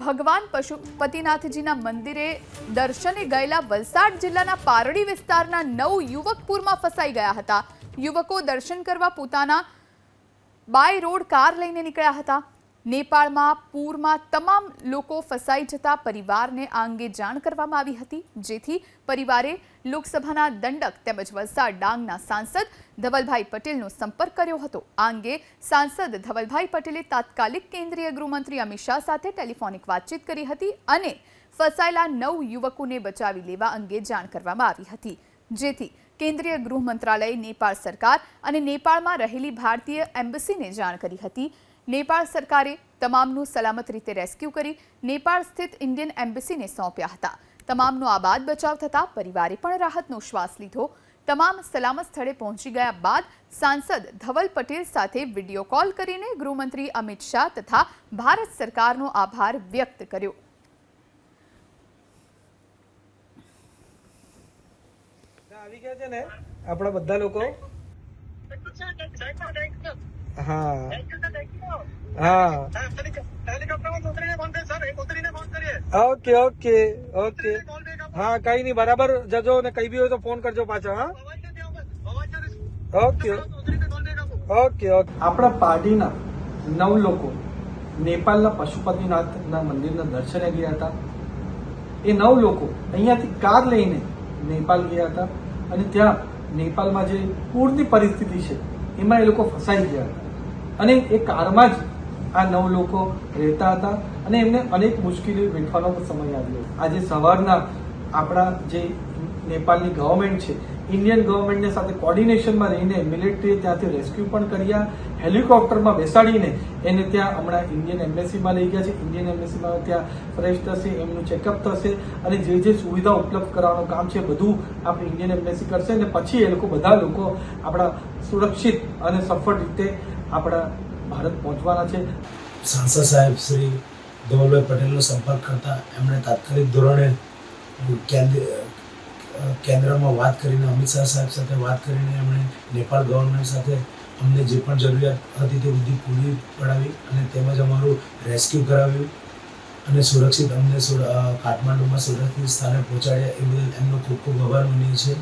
ભગવાન પશુપતિનાથજીના મંદિરે દર્શને ગયેલા વલસાડ જિલ્લાના પારડી વિસ્તારના નવ યુવકપુરમાં ફસાઈ ગયા હતા. યુવકો દર્શન કરવા પોતાના બાય રોડ કાર લઈને નીકળ્યા હતા. નેપાળમાં પૂરમાં તમામ લોકો ફસાઈ જતા પરિવારને આ અંગે જાણ કરવામાં આવી હતી, જેથી પરિવારે લોકસભાના દંડક તેમજ વલસાડ ડાંગના સાંસદ ધવલભાઈ પટેલનો સંપર્ક કર્યો હતો. આ અંગે સાંસદ ધવલભાઈ પટેલે તાત્કાલિક કેન્દ્રીય ગૃહમંત્રી અમિત શાહ સાથે ટેલિફોનિક વાતચીત કરી હતી અને ફસાયેલા નવ યુવકોને બચાવી લેવા અંગે જાણ કરવામાં આવી હતી. જેથી કેન્દ્રીય ગૃહ મંત્રાલયે નેપાળ સરકાર અને નેપાળમાં રહેલી ભારતીય એમ્બસીને જાણ કરી હતી. નેપાળ સરકારે તમામનું સલામત રીતે રેસ્ક્યુ કરી નેપાળ સ્થિત ઇન્ડિયન એમ્બસીને સોંપ્યા હતા. તમામનો આબાદ બચાવ થતાં પરિવારે પણ રાહતનો શ્વાસ લીધો. તમામ સલામત સ્થળે પહોંચી ગયા બાદ સાંસદ ધવલ પટેલ સાથે વીડિયો કોલ કરીને ગૃહમંત્રી અમિત શાહ તથા ભારત સરકારનો આભાર વ્યક્ત કર્યો. આવી ગયા છે ને આપણા બધા લોકો? હા. હા. Okay okay okay. હા કઈ નહીં બરાબર જજો ને કઈ બી હોય તો ફોન કરજો પાછો હા? ઓકે. Okay okay. આપણા પાર્ટીના નવ લોકો નેપાળના પશુપતિનાથના મંદિરના દર્શને ગયા હતા. એ નવ લોકો અહીંયાથી કાર લઈને નેપાળ ગયા હતા અને ત્યાં નેપાળમાં જે પૂરની પરિસ્થિતિ છે એમાં એ લોકો ફસાઈ ગયા હતા. અને એ કારમાં જ આ નવ લોકો રહેતા હતા અને એમને અનેક મુશ્કેલીઓ વેઠવાનો સમય આવ્યો. આજે સવારના આપણા જે નેપાળની ગવર્મેન્ટ છે ઇન્ડિયન ગવર્મેન્ટને સાથે કોર્ડિનેશનમાં રહીને મિલિટરીએ ત્યાંથી રેસ્ક્યુ પણ કર્યા હેલિકોપ્ટરમાં બેસાડીને એને ત્યાં હમણાં ઇન્ડિયન એમ્બેસીમાં લઈ ગયા છે. ઇન્ડિયન એમ્બેસીમાં ત્યાં ફ્રેશ થશે, એમનું ચેકઅપ થશે અને જે જે સુવિધા ઉપલબ્ધ કરાવવાનું કામ છે બધું આપણે ઇન્ડિયન એમ્બેસી કરશે અને પછી એ લોકો બધા લોકો આપણા સુરક્ષિત અને સફળ રીતે આપણા ભારત પહોંચવાના છે. સાંસદ સાહેબ શ્રી ધવલભાઈ પટેલનો સંપર્ક કરતા એમણે તાત્કાલિક ધોરણે કેન્દ્ર કેન્દ્રમાં વાત કરીને અમિત શાહ સાહેબ સાથે વાત કરીને એમણે નેપાળ ગવર્મેન્ટ સાથે અમને જે પણ જરૂરિયાત હતી તે બધી પૂરી પડાવી અને તેમજ અમારું રેસ્ક્યુ કરાવ્યું અને સુરક્ષિત અમને કાઠમાંડુમાં સુરક્ષિત સ્થાને પહોંચાડ્યા. એ બદલ એમનો ખૂબ ખૂબ આભાર માનીએ છીએ.